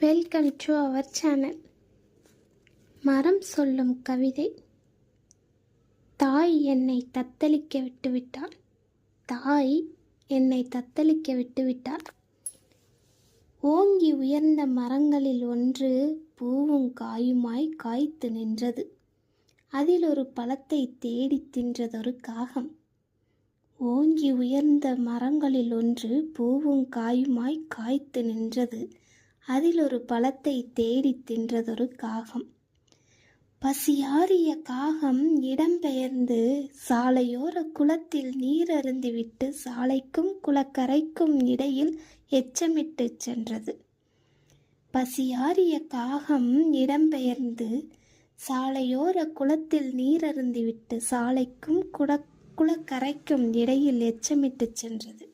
Welcome to our channel மரம் சொல்லும் கவிதை. தாய் என்னை தத்தளிக்க விட்டுவிட்டாள். தாய் என்னை தத்தளிக்க விட்டுவிட்டாள். ஓங்கி உயர்ந்த மரங்களில் ஒன்று பூவும் காயுமாய் காய்த்து நின்றது. அதில் ஒரு பழத்தை தேடித் தின்றதொரு காகம். ஓங்கி உயர்ந்த மரங்களில் ஒன்று பூவும் காயுமாய் காய்த்து நின்றது. அதில் ஒரு பழத்தை தேடித் தின்றதொரு காகம். பசியாறிய காகம் இடம்பெயர்ந்து சாலையோர குளத்தில் நீர் அருந்திவிட்டு சாலைக்கும் குளக்கரைக்கும் இடையில் எச்சமிட்டு சென்றது. பசியாறிய காகம் இடம்பெயர்ந்து சாலையோர குளத்தில் நீர் அருந்திவிட்டு சாலைக்கும் குட குளக்கரைக்கும் இடையில் எச்சமிட்டு சென்றது.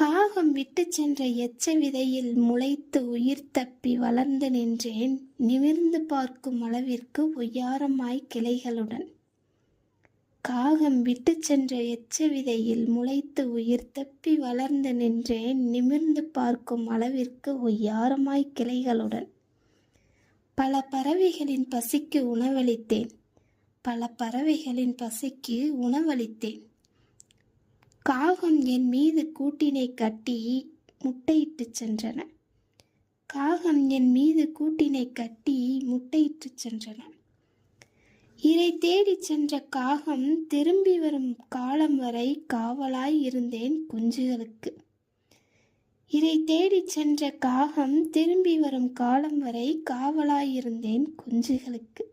காகம் விட்டு சென்ற எச்ச விதையில் முளைத்து உயிர் தப்பி வளர்ந்து நின்றேன். நிமிர்ந்து பார்க்கும் அளவிற்கு ஒய்யாரமாய் கிளைகளுடன். காகம் விட்டு சென்ற எச்ச விதையில் முளைத்து உயிர் தப்பி வளர்ந்து நின்றேன். நிமிர்ந்து பார்க்கும் அளவிற்கு ஒய்யாரமாய் கிளைகளுடன். பல பறவைகளின் பசிக்கு உணவளித்தேன். பல பறவைகளின் பசிக்கு உணவளித்தேன். காகம் என் மீது கூட்டினை கட்டி முட்டையிட்டு சென்றன. காகம் என் மீது கூட்டினை கட்டி முட்டையிட்டு சென்றன. இறை தேடிச் சென்ற காகம் திரும்பி வரும் காலம் வரை காவலாய் இருந்தேன் குஞ்சுகளுக்கு. இறை தேடிச் சென்ற காகம் திரும்பி வரும் காலம் வரை காவலாய் இருந்தேன் குஞ்சுகளுக்கு.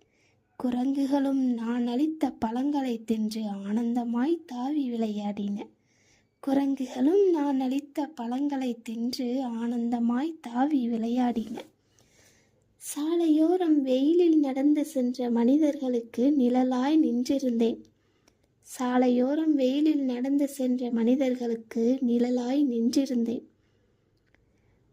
குரங்குகளும் நான் அளித்த பழங்களை தின்று ஆனந்தமாய் தாவி விளையாடின. குரங்குகளும் நான் அளித்த பழங்களை தின்று ஆனந்தமாய் தாவி விளையாடின. சாலையோரம் வெயிலில் நடந்து சென்ற மனிதர்களுக்கு நிழலாய் நின்றிருந்தேன். சாலையோரம் வெயிலில் நடந்து சென்ற மனிதர்களுக்கு நிழலாய் நின்றிருந்தேன்.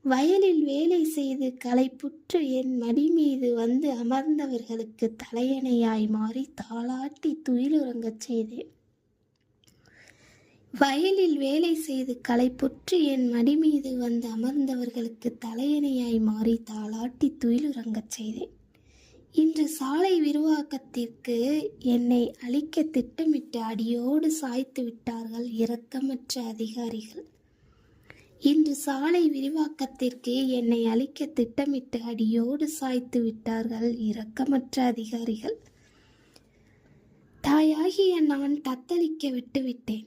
வயலில் வேலை செய்து களைப்புற்று என் மடி மீது வந்து அமர்ந்தவர்களுக்கு தலையணையாய் மாறி தாளாட்டி துயிலுறங்கச் செய்தேன். வயலில் வேலை செய்து களைப்புற்று என் மடி மீது வந்து அமர்ந்தவர்களுக்கு தலையணையாய் மாறி தாளாட்டி துயிலுறங்கச் செய்தேன். இன்று சாலை விரிவாக்கத்திற்கு என்னை அழிக்க திட்டமிட்டு அடியோடு சாய்த்து விட்டார்கள் இரக்கமற்ற அதிகாரிகள். இன்று சாலை விரிவாக்கத்திற்கு என்னை அழிக்க திட்டமிட்டு அடியோடு சாய்த்து விட்டார்கள் இரக்கமற்ற அதிகாரிகள். தாயாகிய நான் தத்தளிக்க விட்டுவிட்டேன்.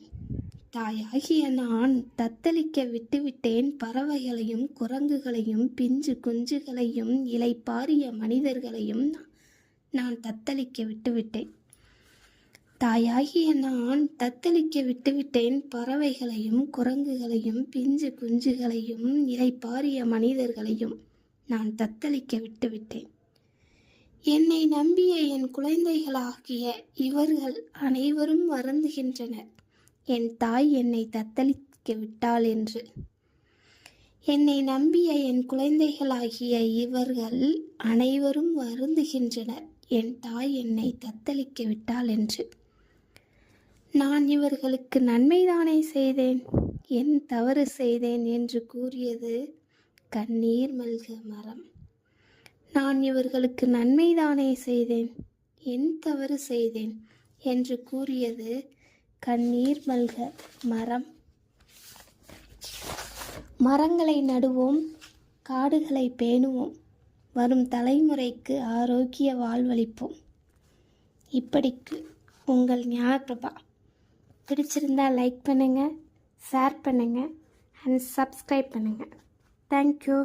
தாயாகிய நான் தத்தளிக்க விட்டுவிட்டேன். பறவைகளையும் குரங்குகளையும் பிஞ்சு குஞ்சுகளையும் இலை பாரிய மனிதர்களையும் நான் தத்தளிக்க விட்டுவிட்டேன். தாயாகிய நான் தத்தளிக்க விட்டுவிட்டேன். பறவைகளையும் குரங்குகளையும் பிஞ்சு குஞ்சுகளையும் இலை பாரிய மனிதர்களையும் நான் தத்தளிக்க விட்டுவிட்டேன். என்னை நம்பிய என் குழந்தைகளாகிய இவர்கள் அனைவரும் வருந்துகின்றனர். என் தாய் என்னை தத்தளிக்க விட்டாள் என்று. என்னை நம்பிய என் குழந்தைகளாகிய இவர்கள் அனைவரும் வருந்துகின்றனர். என் தாய் என்னை தத்தளிக்க விட்டாள் என்று. நான் இவர்களுக்கு நன்மைதானே செய்தேன்? என் தவறு செய்தேன் என்று கூறியது கண்ணீர் மல்க மரம். நான் இவர்களுக்கு நன்மைதானே செய்தேன்? என் தவறு செய்தேன் என்று கூறியது கண்ணீர் மல்க மரம். மரங்களை நடுவோம் காடுகளை பேணுவோம் வரும் தலைமுறைக்கு ஆரோக்கிய வாழ்வளிப்போம். இப்படிக்கு உங்கள் ஞானப்பிரபா பிடிச்சிருந்தா லைக் பண்ணுங்கள் ஷேர் பண்ணுங்கள் அண்ட் சப்ஸ்கிரைப் பண்ணுங்கள் தேங்க்யூ.